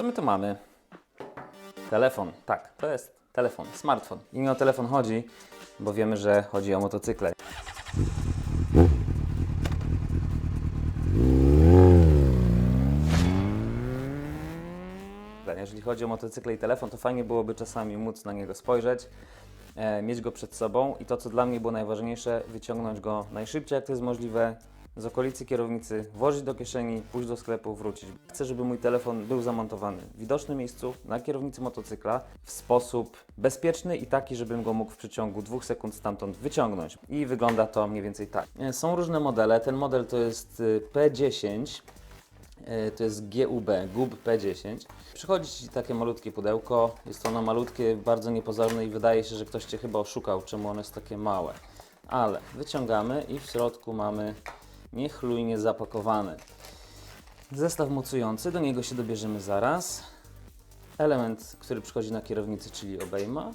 Co my tu mamy? Telefon, tak, to jest telefon, smartfon. I nie o telefon chodzi, bo wiemy, że chodzi o motocykle. Jeżeli chodzi o motocykle i telefon, to fajnie byłoby czasami móc na niego spojrzeć, e, mieć go przed sobą i to, co dla mnie było najważniejsze, wyciągnąć go najszybciej, jak to jest możliwe, z okolicy kierownicy, włożyć do kieszeni, pójść do sklepu, wrócić. Chcę, żeby mój telefon był zamontowany w widocznym miejscu, na kierownicy motocykla, w sposób bezpieczny i taki, żebym go mógł w przeciągu dwóch sekund stamtąd wyciągnąć. I wygląda to mniej więcej tak. E, Są różne modele. Ten model to jest y, P10. E, To jest GUB, GUB P10. Przychodzi Ci takie malutkie pudełko. Jest ono malutkie, bardzo niepozorne i wydaje się, że ktoś Cię chyba oszukał, czemu ono jest takie małe. Ale wyciągamy i w środku mamy niechlujnie zapakowane. Zestaw mocujący, do niego się dobierzemy zaraz. Element, który przychodzi na kierownicy, czyli obejma.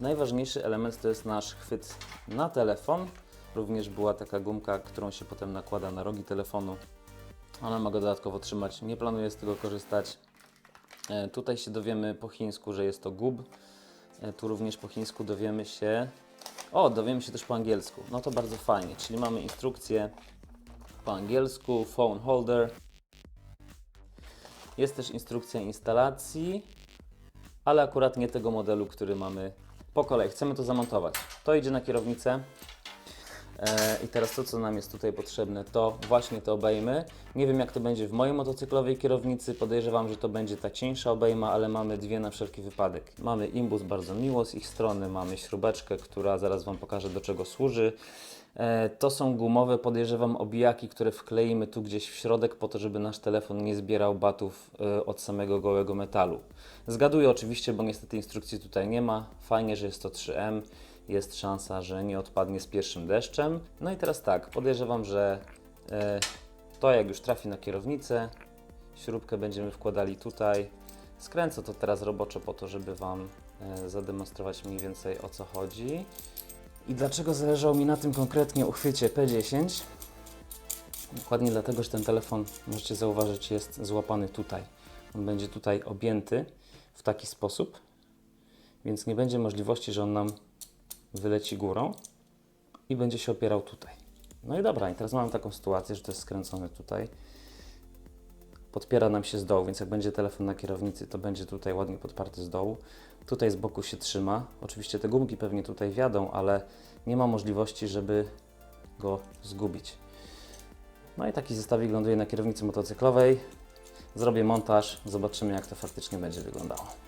Najważniejszy element to jest nasz chwyt na telefon. Również była taka gumka, którą się potem nakłada na rogi telefonu. Ona ma go dodatkowo trzymać. Nie planuję z tego korzystać. E, tutaj się dowiemy po chińsku, że jest to gub. E, tu również po chińsku dowiemy się. O, dowiemy się też po angielsku. No to bardzo fajnie. Czyli mamy instrukcję po angielsku, phone holder. Jest też instrukcja instalacji, ale akurat nie tego modelu, który mamy po kolei. Chcemy to zamontować. To idzie na kierownicę. E, I teraz to, co nam jest tutaj potrzebne, to właśnie te obejmy. Nie wiem, jak to będzie w mojej motocyklowej kierownicy. Podejrzewam, że to będzie ta cieńsza obejma, ale mamy dwie na wszelki wypadek. Mamy imbus bardzo miło z ich strony, mamy śrubeczkę, która zaraz Wam pokażę, do czego służy. E, To są gumowe, podejrzewam, obijaki, które wkleimy tu gdzieś w środek, po to, żeby nasz telefon nie zbierał batów e, od samego gołego metalu. Zgaduję oczywiście, bo niestety instrukcji tutaj nie ma. Fajnie, że jest to 3M jest szansa, że nie odpadnie z pierwszym deszczem. No i teraz tak, podejrzewam, że e, to jak już trafi na kierownicę, śrubkę będziemy wkładali tutaj. Skręcę to teraz roboczo po to, żeby Wam e, zademonstrować mniej więcej o co chodzi. I dlaczego zależało mi na tym konkretnie uchwycie P10? Dokładnie dlatego, że ten telefon, możecie zauważyć, jest złapany tutaj. On będzie tutaj objęty w taki sposób, więc nie będzie możliwości, że on nam wyleci górą i będzie się opierał tutaj. No i dobra, i teraz mamy taką sytuację, że to jest skręcone tutaj. Podpiera nam się z dołu, więc jak będzie telefon na kierownicy, to będzie tutaj ładnie podparty z dołu. Tutaj z boku się trzyma. Oczywiście te gumki pewnie tutaj wiadą, ale nie ma możliwości, żeby go zgubić. No i taki zestawik ląduje na kierownicy motocyklowej. Zrobię montaż, zobaczymy jak to faktycznie będzie wyglądało.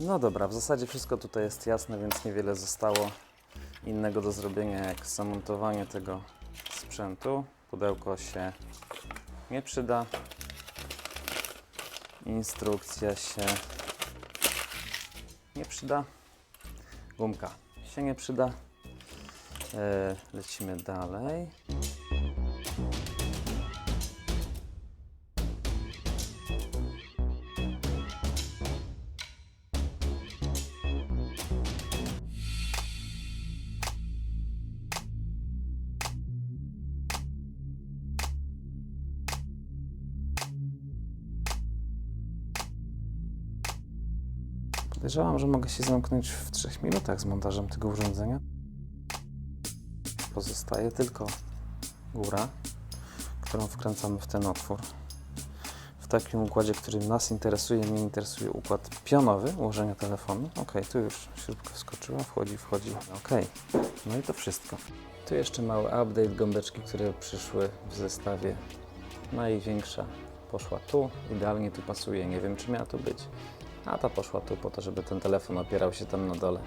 No dobra, w zasadzie wszystko tutaj jest jasne, więc niewiele zostało innego do zrobienia jak zamontowanie tego sprzętu. Pudełko się nie przyda. Instrukcja się nie przyda. Gumka się nie przyda. E, lecimy dalej. Podejrzewam, że mogę się zamknąć w 3 minutach z montażem tego urządzenia. Pozostaje tylko góra, którą wkręcamy w ten otwór. W takim układzie, który nas interesuje, mnie interesuje układ pionowy ułożenia telefonu. Ok, tu już śrubka wskoczyła, wchodzi, wchodzi. Ok, no i to wszystko. Tu jeszcze mały update, gąbeczki, które przyszły w zestawie. Największa poszła tu, idealnie tu pasuje, nie wiem czy miała tu być. A ta poszła tu po to, żeby ten telefon opierał się tam na dole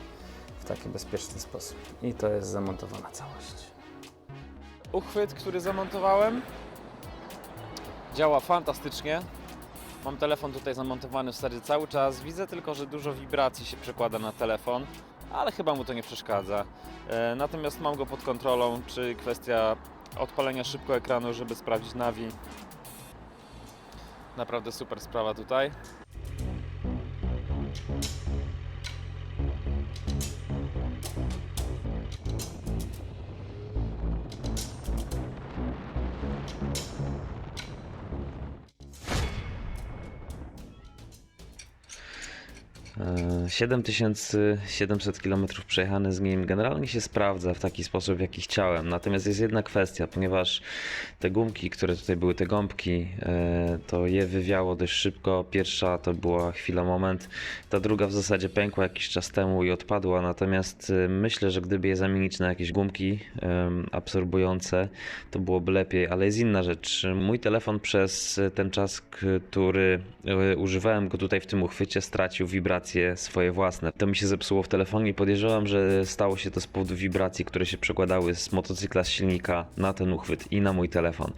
w taki bezpieczny sposób. I to jest zamontowana całość. uchwyt, który zamontowałem. Działa fantastycznie. Mam telefon tutaj zamontowany w zasadzie cały czas. Widzę tylko, że dużo wibracji się przekłada na telefon, ale chyba mu to nie przeszkadza. E, natomiast mam go pod kontrolą, czy kwestia odpalenia szybko ekranu, żeby sprawdzić nawi. Naprawdę super sprawa tutaj. 7700 km przejechane z nim generalnie się sprawdza w taki sposób, jaki chciałem. Natomiast jest jedna kwestia, ponieważ te gumki, które tutaj były, te gąbki, e, to je wywiało dość szybko. Pierwsza to była chwila, moment. Ta druga w zasadzie pękła jakiś czas temu i odpadła. Natomiast e, myślę, że gdyby je zamienić na jakieś gumki absorbujące, to byłoby lepiej. Ale jest inna rzecz. Mój telefon przez ten czas, który e, używałem go tutaj w tym uchwycie, stracił wibracje swoje własne. To mi się zepsuło w telefonie i podejrzewam, że stało się to z powodu wibracji, które się przekładały z motocykla z silnika na ten uchwyt i na mój telefon.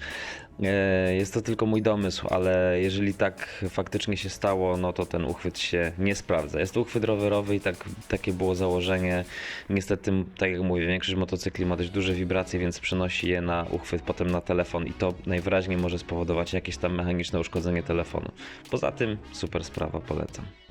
E, Jest to tylko mój domysł, ale jeżeli tak faktycznie się stało, no to ten uchwyt się nie sprawdza. Jest to uchwyt rowerowy i tak, takie było założenie. Niestety, tak jak mówię, większość motocykli ma dość duże wibracje, więc przenosi je na uchwyt, potem na telefon i to najwyraźniej może spowodować jakieś tam mechaniczne uszkodzenie telefonu. Poza tym super sprawa, polecam.